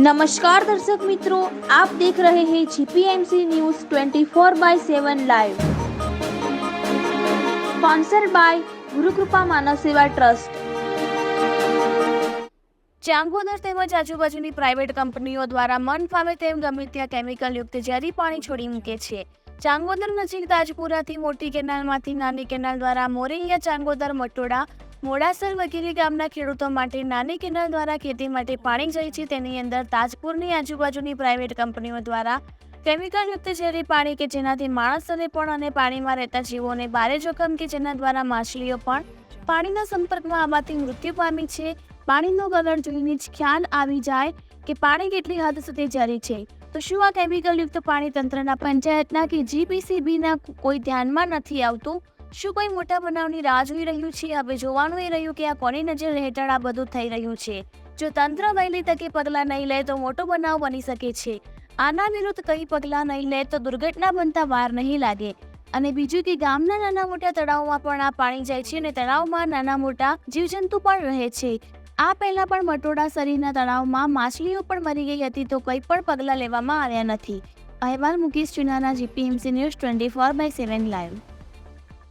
નમસ્કાર દર્શક મિત્રો, આપ દેખ રહે હે GPMC news 24 by seven live. Sponsor by Gurukrupa માનવ સેવા ટ્રસ્ટ. ચાંગોદર તેમજ આજુબાજુની પ્રાઇવેટ કંપનીઓ દ્વારા મન ફાવે તેમ ગમે ત્યાં કેમિકલ યુક્ત ઝેરી પાણી છોડી મૂકે છે. ચાંગોદર નજીક તાજપુરાથી મોટી કેનાલમાંથી નાની કેનાલ દ્વારા મોરિંગા ચાંગોદર મટોડા મોડાસર વગેરે ગામના ખેડૂતો માટે નાની કેનાલ દ્વારા ખેતી માટે પાણી જાય છે. તેની અંદર તાજપુરની આજુબાજુની પ્રાઇવેટ કંપનીઓ દ્વારા કેમિકલયુક્ત ઝેરી પાણી કે જેનાથી માણસોને પણ અને પાણીમાં રહેતા જીવોને ભારે જોખમ કે જેના દ્વારા માછલીઓ પણ પાણીના સંપર્કમાં આવવાથી મૃત્યુ પામી છે. પાણીનો કલર જોઈને જ ખ્યાલ આવી જાય કે પાણી કેટલી હદ સુધી ઝેરી છે. તો શું આ કેમિકલયુક્ત પાણી તંત્રના પંચાયતના કે જીપીસીબીના કોઈ ધ્યાનમાં નથી આવતું? શું કોઈ મોટા બનાવની રાહ જોઈ રહ્યું છે? હવે જોવાનું એ રહ્યું કે આ કોની નજર હેઠળ આ બધું થઈ રહ્યું છે? જો તંત્ર વહેલી તકે પગલાં નહીં લે તો મોટો બનાવ બની શકે છે. આના વિરુદ્ધ કઈ પગલાં નહીં લે તો દુર્ઘટના બનતા વાર નહીં લાગે. અને બીજું કે ગામના નાના મોટા તળાવમાં પણ આ પાણી જાય છે અને તળાવમાં નાના મોટા જીવજંતુ પણ રહે છે. આ પહેલા પણ મટોડા શરીરના તળાવમાં માછલીઓ પણ મરી ગઈ હતી તો કંઈ પણ પગલાં લેવામાં આવ્યા નથી. અહેવાલ Mukesh ચુનાના GPMC news twenty four by seven live.